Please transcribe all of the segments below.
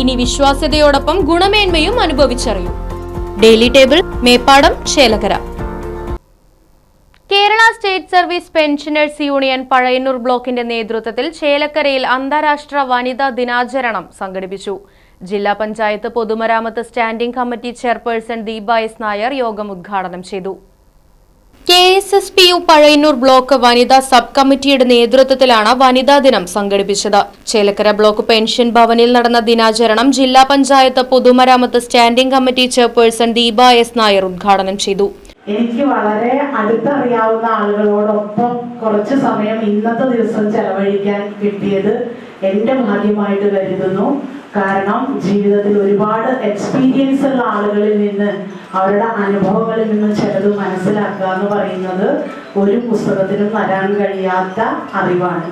ഇനി വിശ്വാസ്യതയോടൊപ്പം ഗുണമേന്മയും അനുഭവിച്ചറിയൂ. Daily table Meppadam Chelakkara Kerala state service pensioners union Pazhayannur ബ്ലോക്കിന്റെ നേതൃത്വത്തിൽ ചേലക്കരയിൽ അന്താരാഷ്ട്ര വനിതാ ദിനാചരണം സംഘടിപ്പിച്ചു. ജില്ലാ പഞ്ചായത്ത് പൊതുമരാമത്ത് standing committee chairperson Deepa S Nair യോഗം ഉദ്ഘാടനം ചെയ്തു. K S S P U Pazhayannur block വനിതാ സബ് കമ്മിറ്റിയുടെ നേതൃത്വത്തിലാണ് വനിതാ ദിനം സംഘടിപ്പിച്ചത്. ചേലക്കര ബ്ലോക്ക് പെൻഷൻ ഭവനിൽ നടന്ന ദിനാചരണം ജില്ലാ പഞ്ചായത്ത് പൊതുമരാമത്ത് standing committee chairperson Deepa S Nair ഉദ്ഘാടനം ചെയ്തു. എനിക്ക് വളരെ അടുത്തറിയാവുന്ന ആളുകളോടൊപ്പം കുറച്ച് സമയം ഇന്നത്തെ ദിവസം ചെലവഴിക്കാൻ കിട്ടിയത് എന്റെ ഭാഗ്യമായിട്ട് കരുതുന്നു. കാരണം ജീവിതത്തിൽ ഒരുപാട് എക്സ്പീരിയൻസ് ഉള്ള ആളുകളിൽ നിന്ന് അവരുടെ അനുഭവങ്ങളിൽ നിന്ന് ചിലത് മനസ്സിലാക്കുക എന്ന് പറയുന്നത് ഒരു പുസ്തകത്തിനും തരാൻ കഴിയാത്ത അറിവാണ്.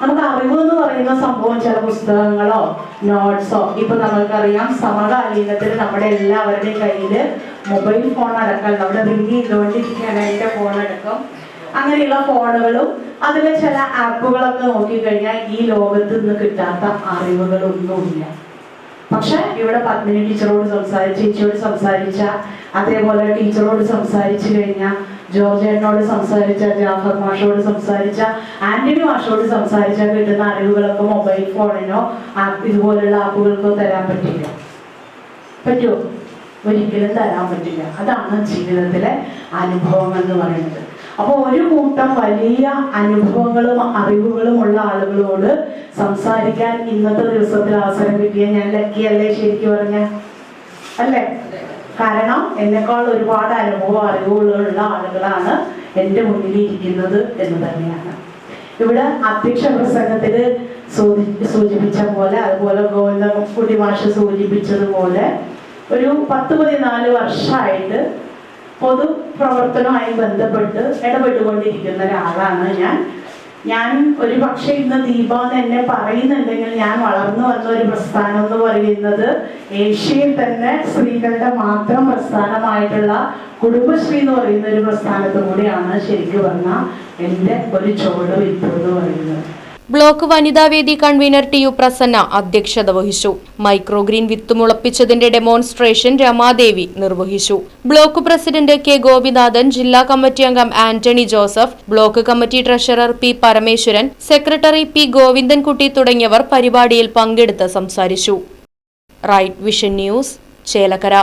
നമുക്ക് അറിവ് എന്ന് പറയുന്ന സംഭവം ചില പുസ്തകങ്ങളോ നോട്ട്സോ ഇപ്പൊ നമുക്കറിയാം സമകാലീനത്തിൽ നമ്മുടെ എല്ലാവരുടെയും കയ്യിൽ മൊബൈൽ ഫോൺ അടക്കം നമ്മുടെ റിംഗ് ചെയ്തുകൊണ്ടിരിക്കാനായിട്ട് ഫോൺ അടക്കം. അങ്ങനെയുള്ള ഫോണുകളും അതിലെ ചില ആപ്പുകളൊക്കെ നോക്കിക്കഴിഞ്ഞാൽ ഈ ലോകത്ത് നിന്ന് കിട്ടാത്ത അറിവുകളൊന്നുമില്ല. പക്ഷെ ഇവിടെ പത്മിനി ടീച്ചറോട് സംസാരിച്ച് ചേച്ചിയോട് സംസാരിച്ച അതേപോലെ ടീച്ചറോട് സംസാരിച്ചു കഴിഞ്ഞാൽ ജോർജേട്ടനോട് സംസാരിച്ച ജാഫർ മാഷോട് സംസാരിച്ച ആന്റണി മാഷോട് സംസാരിച്ച കിട്ടുന്ന അറിവുകളൊക്കെ മൊബൈൽ ഫോണിനോ ഇതുപോലുള്ള ആപ്പുകൾക്കോ തരാൻ പറ്റില്ല. പറ്റുമോ ഒരിക്കലും തരാൻ പറ്റില്ല. അതാണ് ജീവിതത്തിലെ അനുഭവങ്ങൾ എന്ന് പറയുന്നത്. അപ്പോൾ ഒരു കൂട്ടം വലിയ അനുഭവങ്ങളും അറിവുകളും ഉള്ള ആളുകളോട് സംസാരിക്കാൻ ഇന്നത്തെ ദിവസത്തിൽ അവസരം കിട്ടിയ ഞാൻ ലക്കിയല്ലേ ശരിക്കും പറഞ്ഞ? അല്ലേ? കാരണം എന്നെക്കാൾ ഒരുപാട് അനുഭവം അറിവുകളുള്ള ആളുകളാണ് എന്റെ മുന്നിലിരിക്കുന്നത് എന്ന് തന്നെയാണ്. ഇവിടെ അധ്യക്ഷ പ്രസംഗത്തിൽ സൂചി- സൂചിപ്പിച്ച പോലെ അതുപോലെ ഗോവിന്ദക്കുട്ടി മാഷ് സൂചിപ്പിച്ചതുപോലെ ഒരു പത്ത് പതിനാല് വർഷമായിട്ട് പൊതുപ്രവർത്തനവുമായി ബന്ധപ്പെട്ട് ഇടപെട്ടുകൊണ്ടിരിക്കുന്ന ഒരാളാണ് ഞാൻ. ഞാൻ ഒരു പക്ഷെ ഇന്ന് ദീപ എന്ന് പറയുന്നുണ്ടെങ്കിൽ ഞാൻ വളർന്നു വന്ന ഒരു പ്രസ്ഥാനം എന്ന് പറയുന്നത് ഏഷ്യയിൽ തന്നെ സ്ത്രീകളുടെ മാത്രം പ്രസ്ഥാനമായിട്ടുള്ള കുടുംബശ്രീ എന്ന് പറയുന്ന ഒരു പ്രസ്ഥാനത്തു കൂടിയാണ് ശരിക്കും പറഞ്ഞാൽ എന്റെ ഒരു ചുവട് വിത്തു എന്ന് പറയുന്നത്. ബ്ലോക്ക് വനിതാവേദി കൺവീനർ ടി യു പ്രസന്ന അധ്യക്ഷത വഹിച്ചു. മൈക്രോഗ്രീൻ വിത്ത് മുളപ്പിച്ചതിന്റെ ഡെമോൺസ്ട്രേഷൻ രമാദേവി നിർവഹിച്ചു. ബ്ലോക്ക് പ്രസിഡന്റ് കെ ഗോപിനാഥൻ ജില്ലാ കമ്മിറ്റി അംഗം Antony Joseph block committee treasurer P Parameswaran secretary P Govindankutty തുടങ്ങിയവർ പരിപാടിയിൽ പങ്കെടുത്ത് സംസാരിച്ചു. Right vision news Chelakkara.